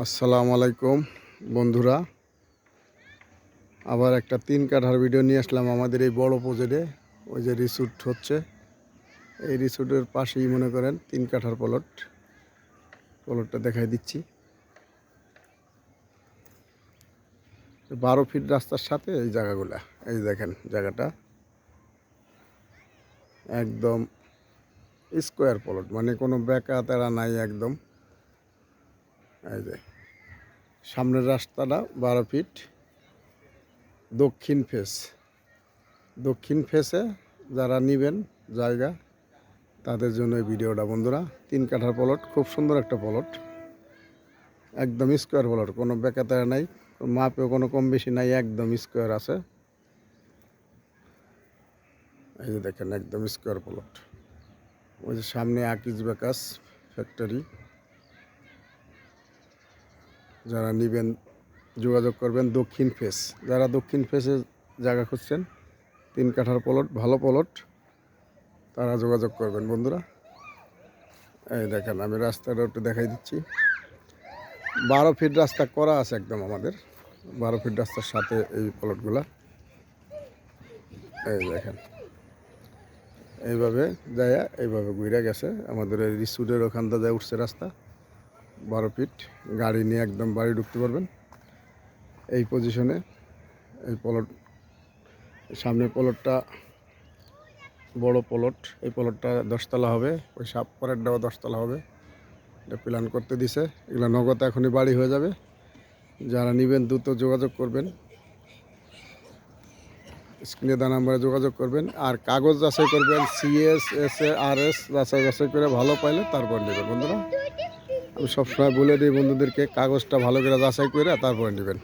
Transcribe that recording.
আসসালামু আলাইকুম, বন্ধুরা। আবার একটা তিন কাঠার ভিডিও নিয়ে আসলাম আমাদের এই বড় প্রজেক্টে ওই যে রিসুট হচ্ছে। এই রিসুটের পাশেই মনে করেন তিন কাঠার প্লট প্লটটা দেখাই দিচ্ছি। বারো ফিট রাস্তার সাথে এই জায়গাগুলা। এই দেখেন জায়গাটা। একদম স্কোয়ার প্লট মানে কোনো বেকা তেরা নাই একদম। এই যে, সামনের রাস্তাটা বারো ফিট, দক্ষিণ ফেস দক্ষিণ ফেসে যারা নিবেন জায়গা, তাদের জন্য এই ভিডিওটা বন্ধুরা, তিন কাঠার পলট খুব সুন্দর একটা পলট একদম স্কোয়ার পলট কোনো বেকাতারা নাই, মাপেও কোনো কম বেশি নাই, একদম স্কোয়ার আছে। এই যে দেখেন, একদম স্কোয়ার প্লট ওই যে সামনে আকিজ বেকাস ফ্যাক্টরি যারা নেবেন, যোগাযোগ করবেন দক্ষিণ ফেস। যারা দক্ষিণ ফেসে জায়গা খুঁজছেন, তিন কাঠার প্লট ভালো প্লট তারা যোগাযোগ করবেন বন্ধুরা। এই দেখেন, আমি রাস্তাটা একটু দেখাই দিচ্ছি। বারো ফিট রাস্তা করা আছে একদম আমাদের। বারো ফিট রাস্তার সাথে এই প্লটগুলা এই দেখেন, এইভাবে যায় এইভাবে ঘুরে গেছে। আমাদের এই রিসুডের ওখানটা যায় উঠছে রাস্তা। বারো ফিট, গাড়ি নিয়ে একদম বাড়ি ঢুকতে পারবেন। এই পজিশনে এই পলট সামনে পলটটা বড় পলট এই পলটটা দশতলা হবে, ওই সাপ পরের পরেরটাও দশতলা হবে। এটা প্ল্যান করতে দিছে, এগুলো নগদ এখনই বাড়ি হয়ে যাবে। যারা নেবেন দ্রুত যোগাযোগ করবেন। স্ক্রিনে দেওয়া নাম্বারে যোগাযোগ করবেন। আর কাগজ যাচাই করবেন CS S A R S যাচাই যাচাই করে ভালো পাইলে তারপর নেবেন, বন্ধুরা। আমি সবসময় বলে দিই বন্ধুদেরকে কাগজটা ভালো করে যাচাই করে তারপরে নেবেন।